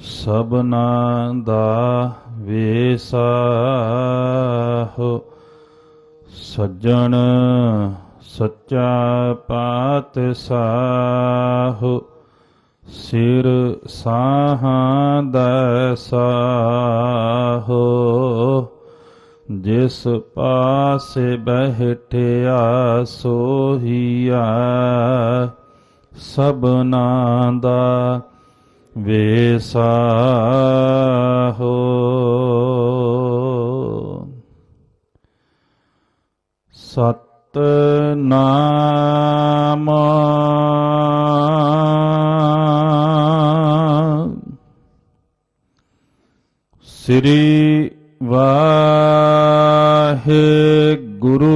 ਸਭਨਾ ਦਾ ਵੇਸਾਹ। ਸੱਜਣ ਸੱਚਾ ਪਾਤਸ਼ਾਹ। ਸਿਰ ਸਾਹਾਂ ਦਾ ਸਾਹ। ਜਿਸ ਪਾਸੇ ਬਹਿਠਿਆ ਸੋਹੀਆ ਸਭਨਾ ਦਾ ਵੇਸਾਹੋ। ਸਤ ਨਾਮ ਸ੍ਰੀ ਵਾਹਿਗੁਰੂ।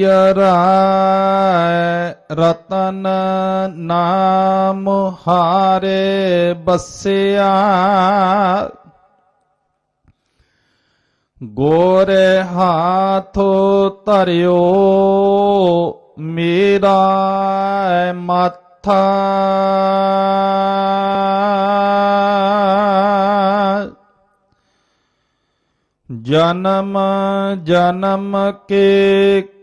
ਹੀਰਾ ਰਤਨ ਨਾਮ ਹਾਰੇ ਬਸਿਆ। ਗੋਰੇ ਹਾਥੋ ਧਰਿਓ ਮੇਰਾ ਮਾਥਾ। ਜਨਮ ਜਨਮ ਕੇ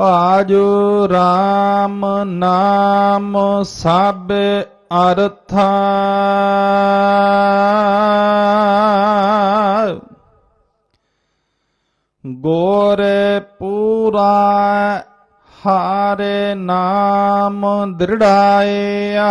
ਭਾਜੋ RAM ਨਾਮ ਸਭ ਅਰਥਾ। ਗੋਰ ਪੂਰਾ ਹਾਰੇ ਨਾਮ ਦ੍ਰਿੜਾਇਆ।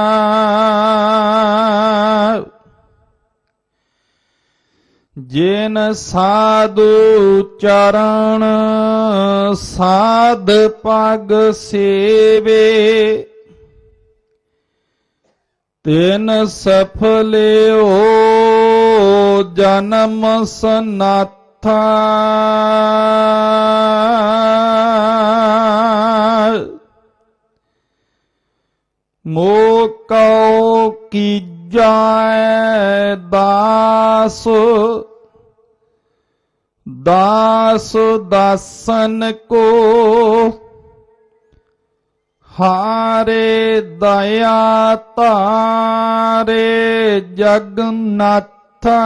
ਜੇਨ ਸਾਧੂ ਚਰਨ ਸਾਧ ਪਗ ਸੇਵੇ। ਤਿਨ ਸਫਲਿਓ ਜਨਮ ਸਨਾਥਾ। ਮੋਕਉ ਕੀ ਜਾਏ ਦਾਸ। ਦਾਸ ਦਾਸਨ ਕੋ ਹਾਰੇ ਦਇਆ ਤਾਰੇ ਜਗਨਨਾਥਾ।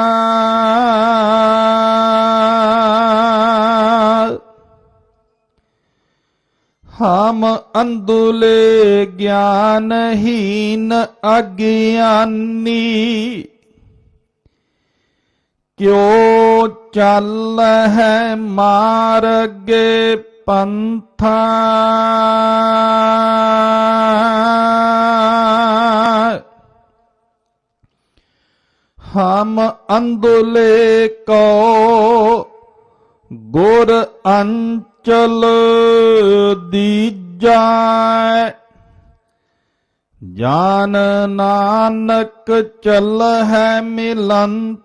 ਹਮ ਅੰਦੁਲੇ ਗਿਆਨਹੀਨ ਅਗਿਆਨੀ। ਕਿਉ ਚੱਲ ਹੈ ਮਾਰਗੇ ਪੰਥਾ? ਹਮ ਅੰਦੁਲੇ ਕੋ ਗੁਰ ਅੰਚਲ ਦੀਜੈ। ਜਾਨ ਨਾਨਕ ਚੱਲ ਹੈ ਮਿਲੰਤ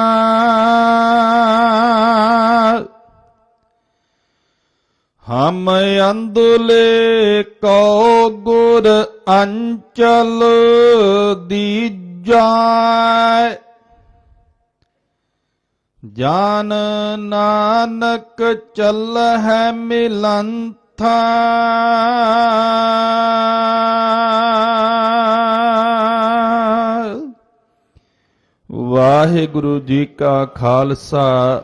ਹਮ ਅੰਦੁਲੇ ਕੋ ਗੁਰ ਅੰਚਲ ਦੀਜੈ ਜਾਨ ਨਾਨਕ ਚੱਲ ਹੈ ਮਿਲੰਥਾ। ਵਾਹਿਗੁਰੂ ਜੀ ਕਾ ਖਾਲਸਾ।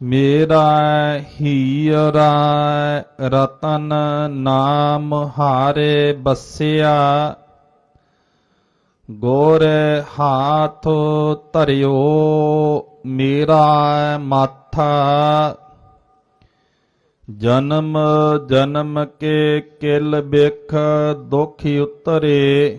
ਮੇਰਾ ਹੀਰਾ ਰਤਨ ਨਾਮ ਹਾਰੇ ਬਸਿਆ, ਗੋਰ ਹਾਥ ਧਰਿਓ ਮੇਰਾ ਮਾਥਾ। ਜਨਮ ਜਨਮ ਕੇ ਕਿਲ ਬਿਖ ਦੁਖ ਉਤਰੇ